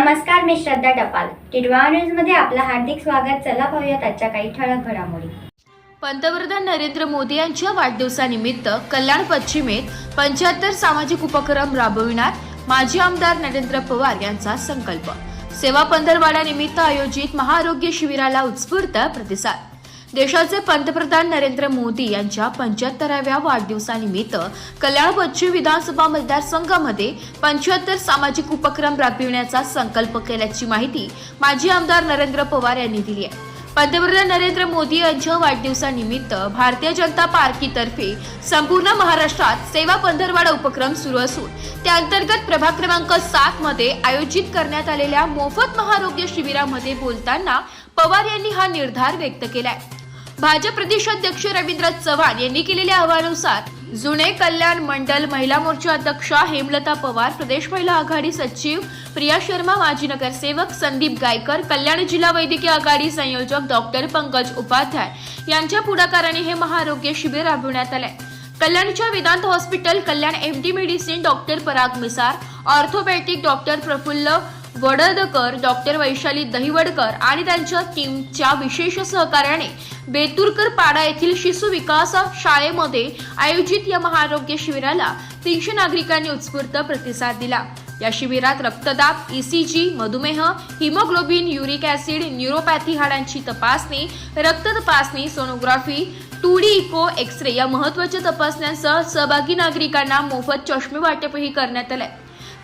नमस्कार मी श्रद्धा टपाल. टिडवा न्यूजमध्ये आपलं हार्दिक स्वागत. चला पाहूयात आजच्या काही ठळक घडामोडी. पंतप्रधान नरेंद्र मोदी यांच्या वाढदिवसानिमित्त कल्याण पश्चिमेत पंच्याहत्तर सामाजिक उपक्रम राबविणार माजी आमदार नरेंद्र पवार यांचा संकल्प. सेवा पंधरवाड्यानिमित्त आयोजित महाआरोग्य शिबिराला उत्स्फूर्त प्रतिसाद. देशाचे पंतप्रधान नरेंद्र मोदी यांच्या पंच्याहत्तराव्या वाढदिवसानिमित्त कल्याण पश्चिम विधानसभा मतदारसंघामध्ये पंच्याहत्तर सामाजिक उपक्रम राबविण्याचा संकल्प केल्याची माहिती माजी आमदार नरेंद्र पवार यांनी दिली आहे. पंतप्रधान नरेंद्र मोदी यांच्या वाढदिवसानिमित्त भारतीय जनता पार्टीतर्फे संपूर्ण महाराष्ट्रात सेवा पंधरवाडा उपक्रम सुरू असून त्या अंतर्गत प्रभाग क्रमांक सात मध्ये आयोजित करण्यात आलेल्या मोफत महारोग्य शिबिरामध्ये बोलताना पवार यांनी हा निर्धार व्यक्त केलाय. भाजप प्रदेशाध्यक्ष रवींद्र चव्हाण यांनी केलेल्या अहवालानुसार जुने कल्याण मंडल महिला मोर्चा अध्यक्षा हेमलता पवार प्रदेश महिला आघाडी सचिव प्रिया शर्मा माजी नगरसेवक संदीप गायकर कल्याण जिल्हा वैद्यकीय आघाडी संयोजक डॉक्टर पंकज उपाध्याय यांच्या पुढाकाराने हे महाआरोग्य शिबिर राबविण्यात आले कल्याणच्या Vedant hospital Kalyan M D medicine doctor Parag Misar orthopaedic doctor Prafulla Vadadkar doctor Vaishali Dahiwadkar आणि त्यांच्या टीमच्या विशेष सहकार्याने बेतुरकर पाडा येथील शिशु विकास शाळेमध्ये आयोजित या महाआरोग्य शिबिराला तीनशे नागरिकांनी उत्स्फूर्त प्रतिसाद दिला. या शिबिरात रक्तदाब ईसीजी मधुमेह हिमोग्लोबिन युरिक ऍसिड न्यूरोपॅथी हाडांची तपासणी रक्त तपासणी sonography two D echo X ray या महत्त्वाच्या तपासण्यांसह सहभागी नागरिकांना मोफत चष्मे वाटपही करण्यात आले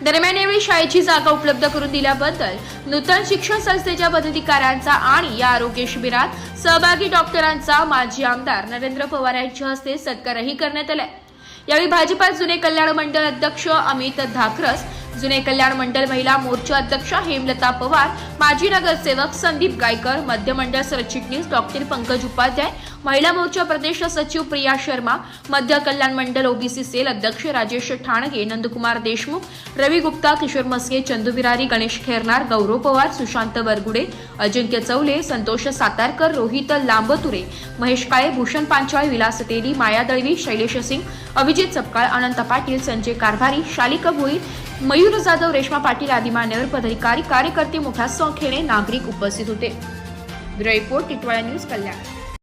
दरम्यान यावेळी शाळेची जागा उपलब्ध करून दिल्याबद्दल नूतन शिक्षण संस्थेच्या पदाधिकाऱ्यांचा आणि या आरोग्य शिबिरात सहभागी डॉक्टरांचा माजी आमदार नरेंद्र पवार यांच्या हस्ते सत्कारही करण्यात आलाय. यावेळी भाजपा जुने कल्याण मंडळ अध्यक्ष अमित धाकरस जुने कल्याण मंडळ महिला मोर्चा अध्यक्ष हेमलता पवार माजी नगरसेवक संदीप गायकर मध्य मंडळ सरचिटणीस डॉक्टर पंकज उपाध्याय महिला मोर्चा प्रदेश सचिव प्रिया शर्मा मध्य कल्याण मंडळ ओबीसी सेल अध्यक्ष राजेश ठाणगे नंदकुमार देशमुख रवी गुप्ता किशोर मस्के चंदू बिरारी गणेश खेरनार गौरव पवार सुशांत वरगुडे अजिंक्य चौले संतोष सातारकर रोहित लांबतुरे महेश काळे भूषण पांचाळ विलास तेली माया दळवी शैलेश सिंग अभिजित सपकाळ अनंत पाटील संजय कारभारी शालिका भोईर मयूर जाधव रेश्मा पाटील आदी मान्यवर पदाधिकारी कार्यकर्ते मोठ्या संख्येने नागरिक उपस्थित होते. Report Titwala news Kalyan.